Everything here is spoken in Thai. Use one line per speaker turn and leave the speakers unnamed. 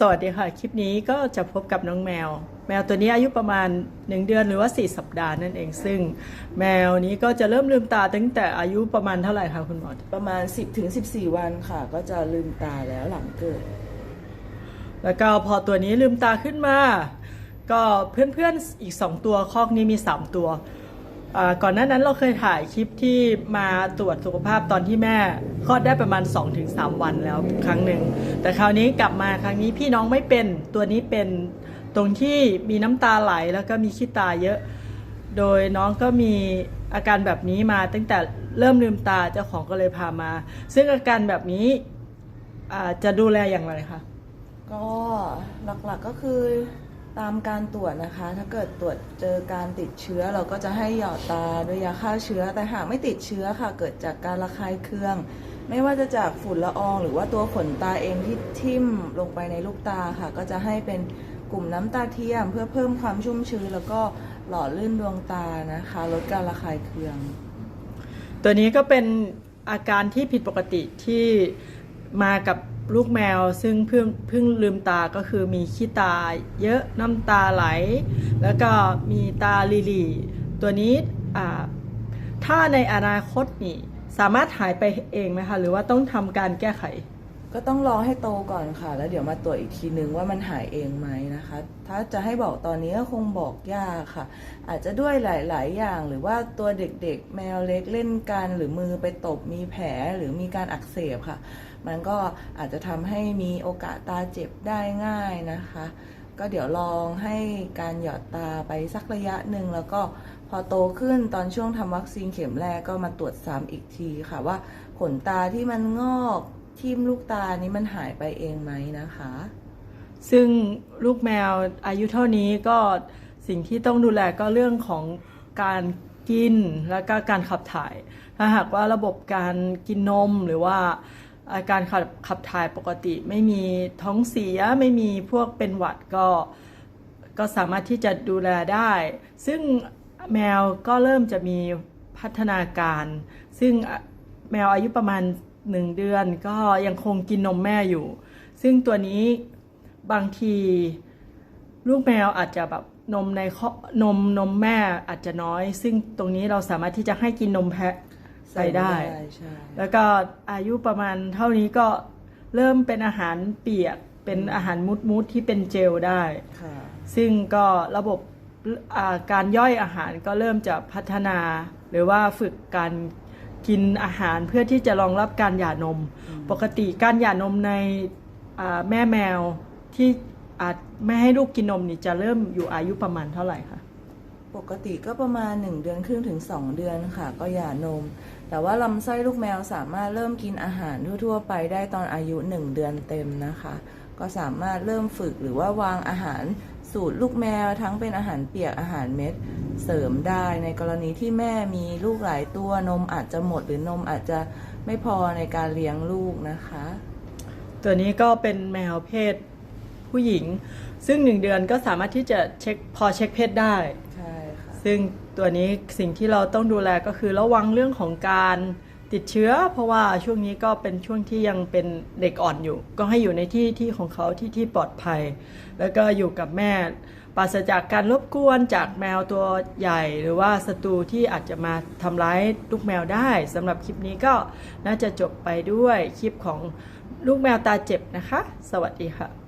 สวัสดีค่ะ คลิปนี้ก็จะพบกับน้องแมว แมวตัวนี้อายุประมาณ 1 เดือนหรือว่า 4 สัปดาห์นั่นเอง ซึ่งแมวนี้ก็จะเริ่มลืมตาตั้งแต่อายุประมาณเท่าไหร่คะคุณหมอ
ประมาณ 10ถึง14 วันค่ะ ก็จะลืมตาแล้วหลังเกิด
แล้วก็พอตัวนี้ลืมตาขึ้นมา ก็เพื่อนๆอีก 2 ตัวคอกนี้มี 3 ตัวอ่า ก่อนหน้านั้นเราเคยถ่ายคลิปที่มาตรวจสุขภาพตอนที่แม่คลอดได้ประมาณ 2-3 วันแล้วครั้งหนึ่ง แต่คราวนี้กลับมาครั้งนี้พี่น้องไม่เป็นตัวนี้เป็นตรงที่มีน้ำตาไหลแล้วก็มีขี้ตาเยอะ โดยน้องก็มีอาการแบบนี้มาตั้งแต่เริ่มลืมตาเจ้าของก็เลยพามา ซึ่งอาการแบบนี้จะดูแลอย่างไรคะ
ก็หลักๆก็คือ ตามการตรวจนะคะ ถ้าเกิดตรวจเจอการติดเชื้อเราก็จะให้หยอดตาด้วยยาฆ่าเชื้อ แต่หากไม่ติดเชื้อค่ะ เกิดจากการระคายเคือง ไม่ว่าจะจากฝุ่นละออง หรือว่าตัวขนตาเองที่ทิ่มลงไปในลูกตาค่ะ ก็จะให้เป็นกลุ่มน้ำตาเทียม เพื่อเพิ่มความชุ่มชื้น แล้วก็หล่อลื่นดวงตานะคะ ลดการระคายเคือง
ตัวนี้ก็เป็นอาการที่ผิดปกติที่มากับ ลูกแมวซึ่งเพิ่งเพิ่งลืมตาก็คือมีขี้ตาเยอะน้ำตาไหล แล้วก็มีตาลีลีตัวนี้ถ้าในอนาคตนี่สามารถหายไปเองไหมคะหรือว่าต้องทำการแก้ไข
ก็ต้องรอให้โตก่อนค่ะ แล้วเดี๋ยวมาตรวจอีกทีนึงว่ามันหายเองไหมนะคะ ถ้าจะให้บอกตอนนี้ก็คงบอกยากค่ะ อาจจะด้วยหลาย ๆ อย่างหรือว่าตัวเด็ก ๆ แมวเล็กเล่นกันหรือมือไปตบมีแผลหรือมีการอักเสบค่ะ มันก็อาจจะทำให้มีโอกาสตาเจ็บได้ง่ายนะคะ ก็เดี๋ยวลองให้การหยอดตาไปสักระยะหนึ่งแล้วก็พอโตขึ้นตอนช่วงทำวัคซีนเข็มแรกก็มาตรวจซ้ำอีกทีค่ะว่าขนตาที่มันงอก ทิ่มลูกตานี้มันหายไปเองไหมนะคะ
ซึ่งลูกแมวอายุเท่านี้ก็สิ่งที่ต้องดูแลก็เรื่องของการกินแล้วก็การขับถ่าย ถ้าหากว่าระบบการกินนมหรือว่าอาการขับขับถ่ายปกติไม่มีท้องเสียไม่มีพวกเป็นหวัดก็ ก็สามารถที่จะดูแลได้ ซึ่งแมวก็เริ่มจะมีพัฒนาการ ซึ่งแมวอายุประมาณ หนึ่งเดือนก็ยังคงกินนมแม่อยู่ ซึ่งตัวนี้บางที ลูกแมวอาจจะแบบนมในข้อนมนมแม่อาจจะน้อย ซึ่งตรงนี้เราสามารถที่จะให้กินนมแพะใส่ได้
ใช่
แล้วก็อายุประมาณเท่านี้ก็เริ่มเป็นอาหารเปียก เป็นอาหารมุดมุดๆที่เป็นเจลได้
ค่ะ
ซึ่งก็ระบบอ่าการย่อยอาหารก็เริ่มจะพัฒนา หรือว่าฝึกการ กินอาหารเพื่อที่จะรองรับการหย่านม ปกติการหย่านมในอ่าแม่แมวที่อาจไม่ให้ลูกกินนมนี่จะเริ่มอยู่อายุประมาณเท่าไหร่คะ
ปกติก็ประมาณ 1 เดือนครึ่งถึง 2 เดือนค่ะ ก็หย่านม แต่ว่าลำไส้ลูกแมวสามารถเริ่มกินอาหารทั่ว ๆ ไปได้ตอนอายุ 1 เดือนเต็มนะคะ ก็สามารถเริ่มฝึกหรือว่าวางอาหาร สูตรลูกแมวทั้งเป็นอาหารเปียกอาหารเม็ดเสริมได้ในกรณีที่แม่มีลูกหลายตัวนมอาจจะหมดหรือนมอาจจะไม่พอในการเลี้ยงลูกนะคะ
ตัวนี้ก็เป็นแมวเพศผู้หญิง ซึ่งหนึ่งเดือนก็สามารถที่จะเช็คพอเช็คเพศได้
ใช่ค่ะ
ซึ่งตัวนี้สิ่งที่เราต้องดูแลก็คือระวังเรื่องของการ ติดเชื้อ เพราะว่าช่วงนี้ก็เป็นช่วงที่ยังเป็นเด็กอ่อนอยู่ ก็ให้อยู่ในที่ที่ของเขาที่ที่ปลอดภัย แล้วก็อยู่กับแม่ปราศจากการรบกวนจากแมวตัวใหญ่ หรือว่าศัตรูที่อาจจะมาทำร้ายลูกแมวได้สำหรับคลิปนี้ก็น่าจะจบไปด้วยคลิปของลูกแมวตาเจ็บนะคะ สวัสดีค่ะ